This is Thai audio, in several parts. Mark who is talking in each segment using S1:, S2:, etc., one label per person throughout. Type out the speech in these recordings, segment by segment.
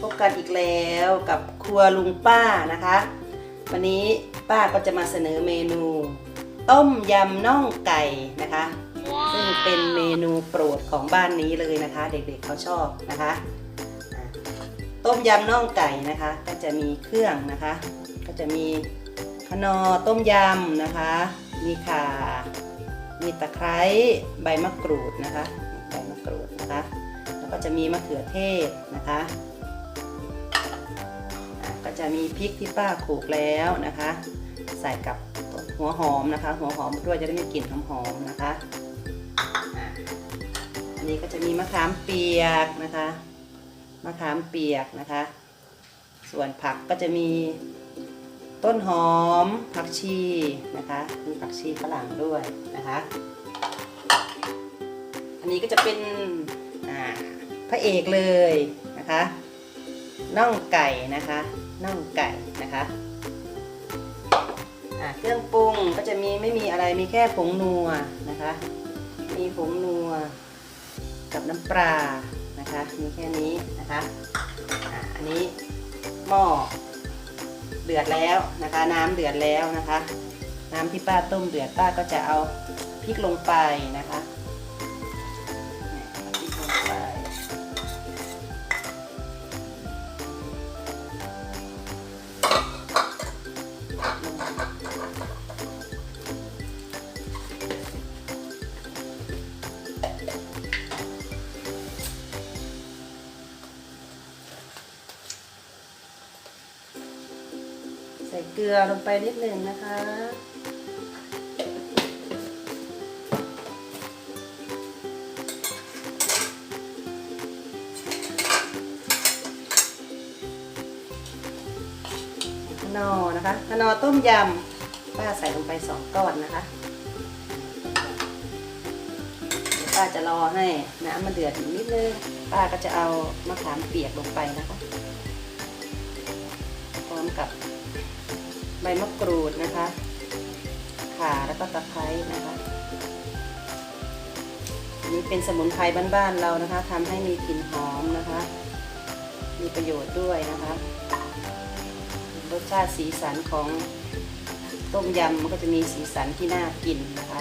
S1: พบกันอีกแล้วกับครัวลุงป้านะคะ วันนี้ป้าก็จะมาเสนอเมนู ต้มยำน่องไก่นะคะ ซึ่งเป็นเมนูโปรดของบ้านนี้เลยนะคะ เด็กๆเขาชอบนะคะ ต้มยำน่องไก่นะคะ ก็จะมีเครื่องนะคะ ก็จะมีขนอต้มยำนะคะ มีข่า มีตะไคร้ใบมะกรูดนะคะ ใบมะกรูดนะคะ ก็จะมีมะเขือเทศนะคะ ก็จะมีพริกที่ป้าขลกแล้วนะคะ ใส่กับหัวหอมนะคะ หัวหอมด้วยจะได้ไม่กลิ่นหอมๆนะคะอันนี้ก็จะมีมะขามเปียกนะคะ มะขามเปียกนะคะ ส่วนผักก็จะมีต้นหอมผักชีนะคะ มีผักชีฝรั่งด้วยนะคะ อันนี้ก็จะเป็น พระเอกเลยนะคะน่องไก่นะคะน่องไก่นะคะเครื่องปรุงก็จะมีไม่มีอะไรมีแค่ผงนัวนะคะ มีผงนัว กับน้ำปลานะคะ มีแค่นี้นะคะอันนี้หม้อเดือดแล้วนะคะ น้ำเดือดแล้วนะคะ น้ำที่ป้าต้มเดือดป้าก็จะเอาพริกลงไปนะคะ เกลือลงไปนิดหนึ่งนะคะขนอนะคะขนอต้มยำป้าใส่ลงไปสองก้อนนะคะป้าจะรอให้น้ำมันเดือดอีกนิดนึง ป้าก็จะเอามะขามเปียกลงไปนะคะ พร้อมกับ ใบมะกรูดนะคะ ข่าแล้วก็ตะไคร้นะคะนนี้เป็นสมุนไพรบ้านๆเรานะคะทำให้มีกลิ่นหอมนะคะ มีประโยชน์ด้วยนะคะ รสชาติสีสันของต้มยำมันก็จะมีสีสันที่น่ากินนะคะ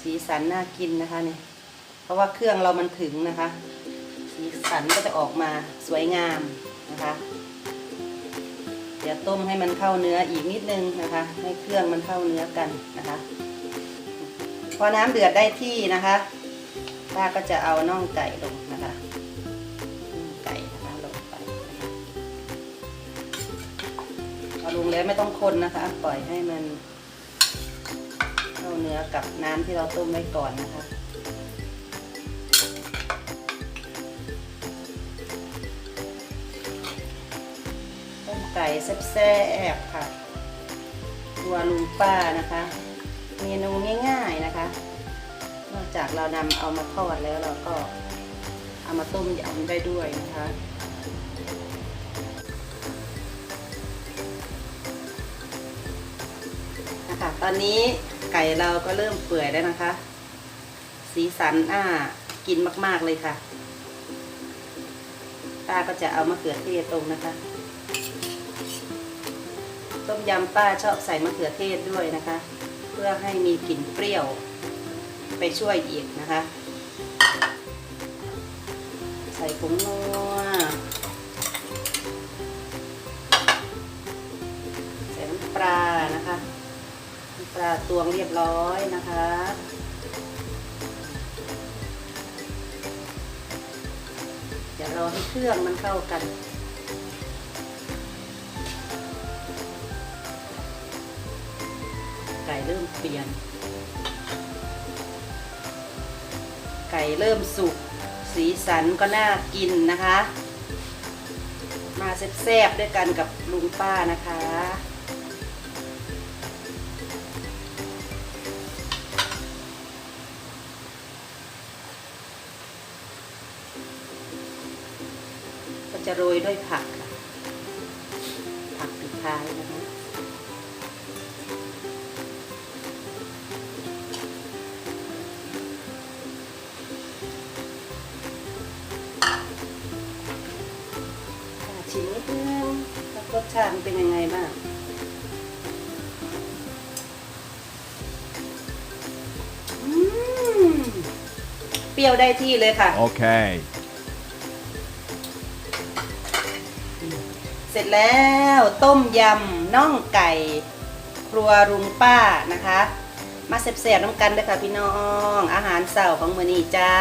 S1: สีสันน่ากินนะคะเนี่ยเพราะว่าเครื่องเรามันถึงนะคะ สีสันก็จะออกมาสวยงามนะคะ เดี๋ยวต้มให้มันเข้าเนื้ออีกนิดนึงนะคะ ให้เครื่องมันเข้าเนื้อกันนะคะ พอน้ำเดือดได้ที่นะคะป้าก็จะเอาน่องไก่ลงนะคะน่องไก่นะคะลงไปนะคะเอาลงแล้วไม่ต้องคนนะคะ ปล่อยให้มันเข้าเนื้อกับน้ำที่เราต้มไว้ก่อนนะคะ ไก่แซ่บๆค่ะตัวลุงป้านะคะ เมนูง่ายๆนะคะ นอกจากเรานำเอามาทอดแล้วเราก็เอามาต้มยำได้ด้วยนะคะนะคะตอนนี้ไก่เราก็เริ่มเปื่อยแล้วนะคะ สีสันอ่ากินมากๆเลยค่ะป้าก็จะเอามะเขือเทศตรงนะคะ ต้มยำป้าชอบใส่มะเขือเทศด้วยนะคะ เพื่อให้มีกลิ่นเปรี้ยวไปช่วยอีกนะคะ ใส่ผงนัวใส่น้ำปลานะคะน้ำปลาตวงเรียบร้อยนะคะเดี๋ยวรอให้เครื่องมันเข้ากัน เริ่มเปลี่ยน ไก่เริ่มสุก สีสันก็น่ากินนะคะ มาแซ่บๆด้วยกันกับลุงป้านะคะก็จะโรยด้วยผักค่ะผักปิดท้ายนะคะ ชาติมันเป็นยังไงบ้างอืมเปรี้ยวได้ที่เลยค่ะ
S2: Okay.
S1: เสร็จแล้วต้มยำน่องไก่ ครัวรุงป้านะคะ มาเสบๆน้ำกันเลยค่ะพี่น้อง อาหารเสาร์ของมือนี้จ้า